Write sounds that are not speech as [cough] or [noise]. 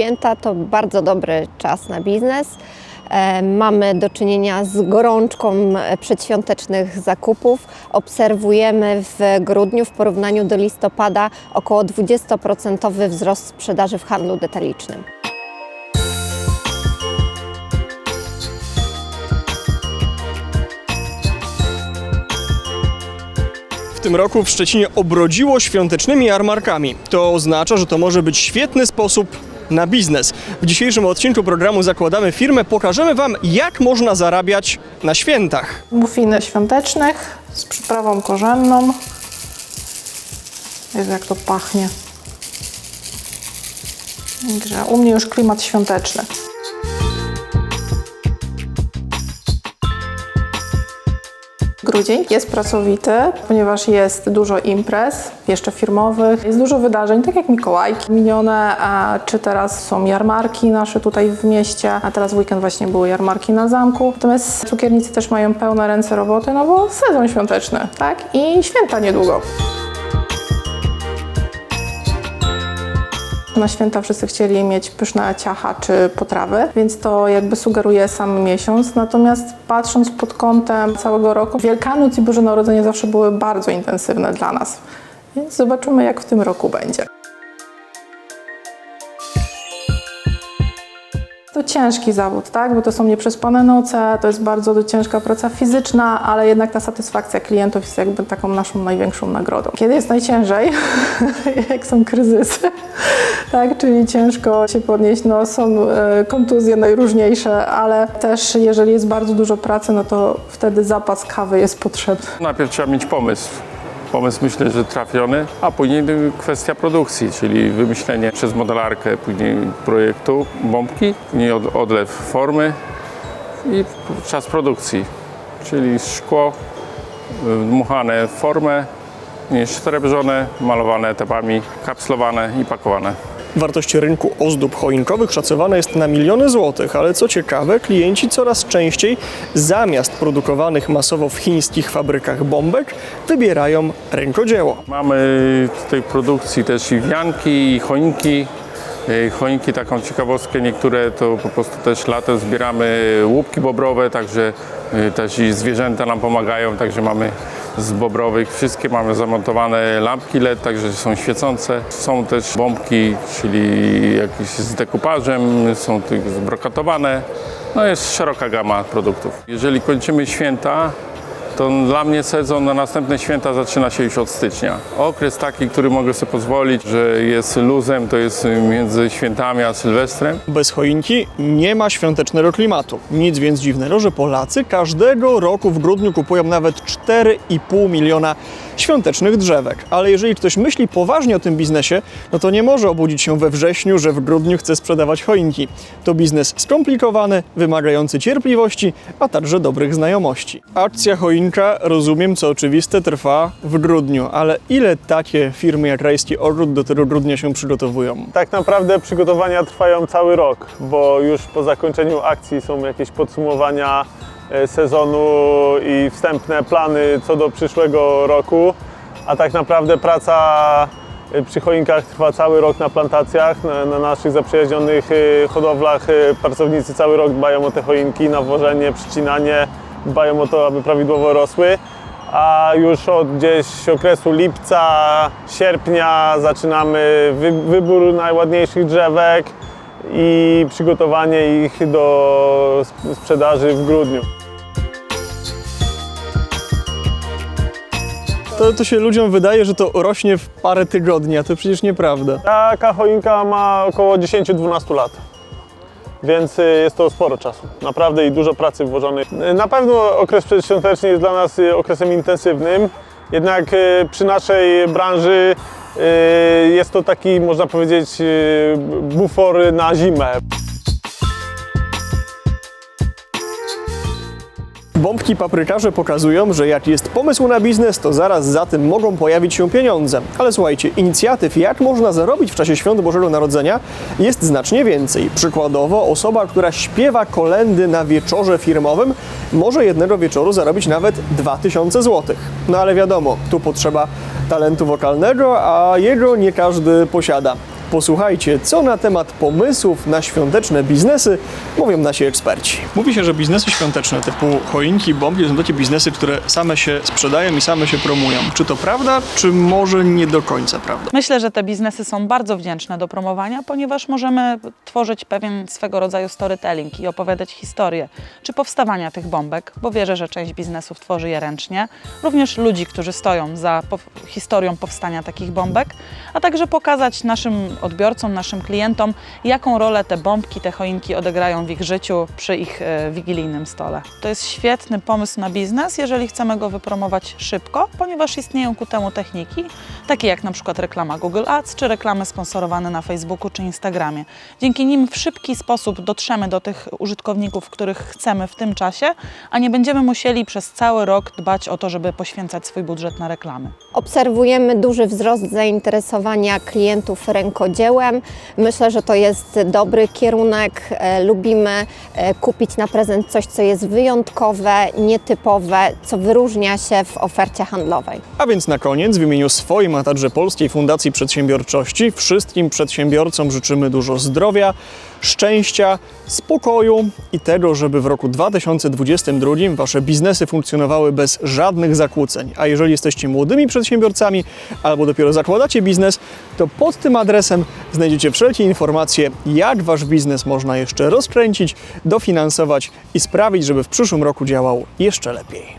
Święta to bardzo dobry czas na biznes. E, Mamy do czynienia z gorączką przedświątecznych zakupów. Obserwujemy w grudniu w porównaniu do listopada około 20% wzrost sprzedaży w handlu detalicznym. W tym roku w Szczecinie obrodziło świątecznymi jarmarkami. To oznacza, że to może być świetny sposób na biznes. W dzisiejszym odcinku programu Zakładamy Firmę pokażemy Wam, jak można zarabiać na świętach. Mufiny świątecznych z przyprawą korzenną. Jezu, jak to pachnie. Także u mnie już klimat świąteczny. Grudzień jest pracowity, ponieważ jest dużo imprez, jeszcze firmowych. Jest dużo wydarzeń, tak jak Mikołajki minione, a czy teraz są jarmarki nasze tutaj w mieście, a teraz w weekend właśnie były jarmarki na zamku. Natomiast cukiernicy też mają pełne ręce roboty, no bo sezon świąteczny, tak? I święta niedługo. Na święta wszyscy chcieli mieć pyszne ciacha czy potrawy, więc to jakby sugeruje sam miesiąc. Natomiast patrząc pod kątem całego roku, Wielkanoc i Boże Narodzenie zawsze były bardzo intensywne dla nas. Więc zobaczymy, jak w tym roku będzie. To ciężki zawód, tak? Bo to są nieprzespane noce, to jest bardzo ciężka praca fizyczna, ale jednak ta satysfakcja klientów jest jakby taką naszą największą nagrodą. Kiedy jest najciężej? [laughs] Jak są kryzysy, [laughs] tak? Czyli ciężko się podnieść, no są e, kontuzje najróżniejsze, ale też jeżeli jest bardzo dużo pracy, no to wtedy zapas kawy jest potrzebny. Najpierw trzeba mieć pomysł. Pomysł myślę, że trafiony, a później kwestia produkcji, czyli wymyślenie przez modelarkę później projektu bombki, później od, odlew formy i czas produkcji, czyli szkło y, dmuchane w formę, srebrzone, malowane etapami, kapslowane i pakowane. Wartość rynku ozdób choinkowych szacowana jest na miliony złotych, ale co ciekawe, klienci coraz częściej zamiast produkowanych masowo w chińskich fabrykach bombek wybierają rękodzieło. Mamy w tej produkcji też i wianki, i choinki. Y, Choinki, taką ciekawostkę, niektóre to po prostu też latem zbieramy łupki bobrowe, także y, też i zwierzęta nam pomagają, także mamy z bobrowych wszystkie, mamy zamontowane lampki LED, także są świecące. Są też bombki, czyli jakieś z dekupażem, są tych zbrokatowane. No jest szeroka gama produktów. Jeżeli kończymy święta, to dla mnie sezon na następne święta zaczyna się już od stycznia. Okres taki, który mogę sobie pozwolić, że jest luzem, to jest między świętami a Sylwestrem. Bez choinki nie ma świątecznego klimatu. Nic więc dziwnego, że Polacy każdego roku w grudniu kupują nawet 4,5 miliona świątecznych drzewek. Ale jeżeli ktoś myśli poważnie o tym biznesie, no to nie może obudzić się we wrześniu, że w grudniu chce sprzedawać choinki. To biznes skomplikowany, wymagający cierpliwości, a także dobrych znajomości. Akcja rozumiem co oczywiste, trwa w grudniu, ale ile takie firmy jak Rajski Ogród do tego grudnia się przygotowują? Tak naprawdę przygotowania trwają cały rok, bo już po zakończeniu akcji są jakieś podsumowania e, sezonu i wstępne plany co do przyszłego roku, a tak naprawdę praca e, przy choinkach trwa cały rok na plantacjach, na, na naszych zaprzyjaźnionych e, hodowlach pracownicy cały rok dbają o te choinki, nawożenie, przycinanie, dbają o to, aby prawidłowo rosły a już od gdzieś okresu lipca, sierpnia zaczynamy wy, wybór najładniejszych drzewek i przygotowanie ich do sp- sprzedaży w grudniu. To, to się ludziom wydaje, że to rośnie w parę tygodni, a to przecież nieprawda. Taka choinka ma około 10-12 lat. Więc y, jest to sporo czasu. Naprawdę i dużo pracy włożonej. Y, Na pewno okres przedświąteczny jest dla nas y, okresem intensywnym. Jednak przy naszej branży jest to taki, można powiedzieć, bufor na zimę. Bombki paprykarze pokazują, że jak jest pomysł na biznes, to zaraz za tym mogą pojawić się pieniądze. Ale słuchajcie, inicjatyw, jak można zarobić w czasie świąt Bożego Narodzenia, jest znacznie więcej. Przykładowo, osoba, która śpiewa kolendy na wieczorze firmowym, może jednego wieczoru zarobić nawet 2000 zł. No ale wiadomo, tu potrzeba talentu wokalnego, a jego nie każdy posiada. Posłuchajcie, co na temat pomysłów na świąteczne biznesy mówią nasi eksperci. Mówi się, że biznesy świąteczne typu choinki, bombki są takie biznesy, które same się sprzedają i same się promują. Czy to prawda, czy może nie do końca prawda? Myślę, że te biznesy są bardzo wdzięczne do promowania, ponieważ możemy tworzyć pewien swego rodzaju storytelling i opowiadać historię czy powstawania tych bombek, bo wierzę, że część biznesów tworzy je ręcznie, również ludzi, którzy stoją za po historią powstania takich bombek, a także pokazać naszym odbiorcom, naszym klientom, jaką rolę te bombki, te choinki odegrają w ich życiu przy ich e, wigilijnym stole. To jest świetny pomysł na biznes, jeżeli chcemy go wypromować szybko, ponieważ istnieją ku temu techniki, takie jak na przykład reklama Google Ads, czy reklamy sponsorowane na Facebooku czy Instagramie. Dzięki nim w szybki sposób dotrzemy do tych użytkowników, których chcemy w tym czasie, a nie będziemy musieli przez cały rok dbać o to, żeby poświęcać swój budżet na reklamy. Obserwujemy duży wzrost zainteresowania klientów rękodziełem. Myślę, że to jest dobry kierunek. E, Lubimy e, kupić na prezent coś, co jest wyjątkowe, nietypowe, co wyróżnia się w ofercie handlowej. A więc na koniec w imieniu swoim, a także Polskiej Fundacji Przedsiębiorczości wszystkim przedsiębiorcom życzymy dużo zdrowia, szczęścia, spokoju i tego, żeby w roku 2022 wasze biznesy funkcjonowały bez żadnych zakłóceń. A jeżeli jesteście młodymi przedsiębiorcami albo dopiero zakładacie biznes, to pod tym adresem znajdziecie wszelkie informacje, jak wasz biznes można jeszcze rozkręcić, dofinansować i sprawić, żeby w przyszłym roku działał jeszcze lepiej.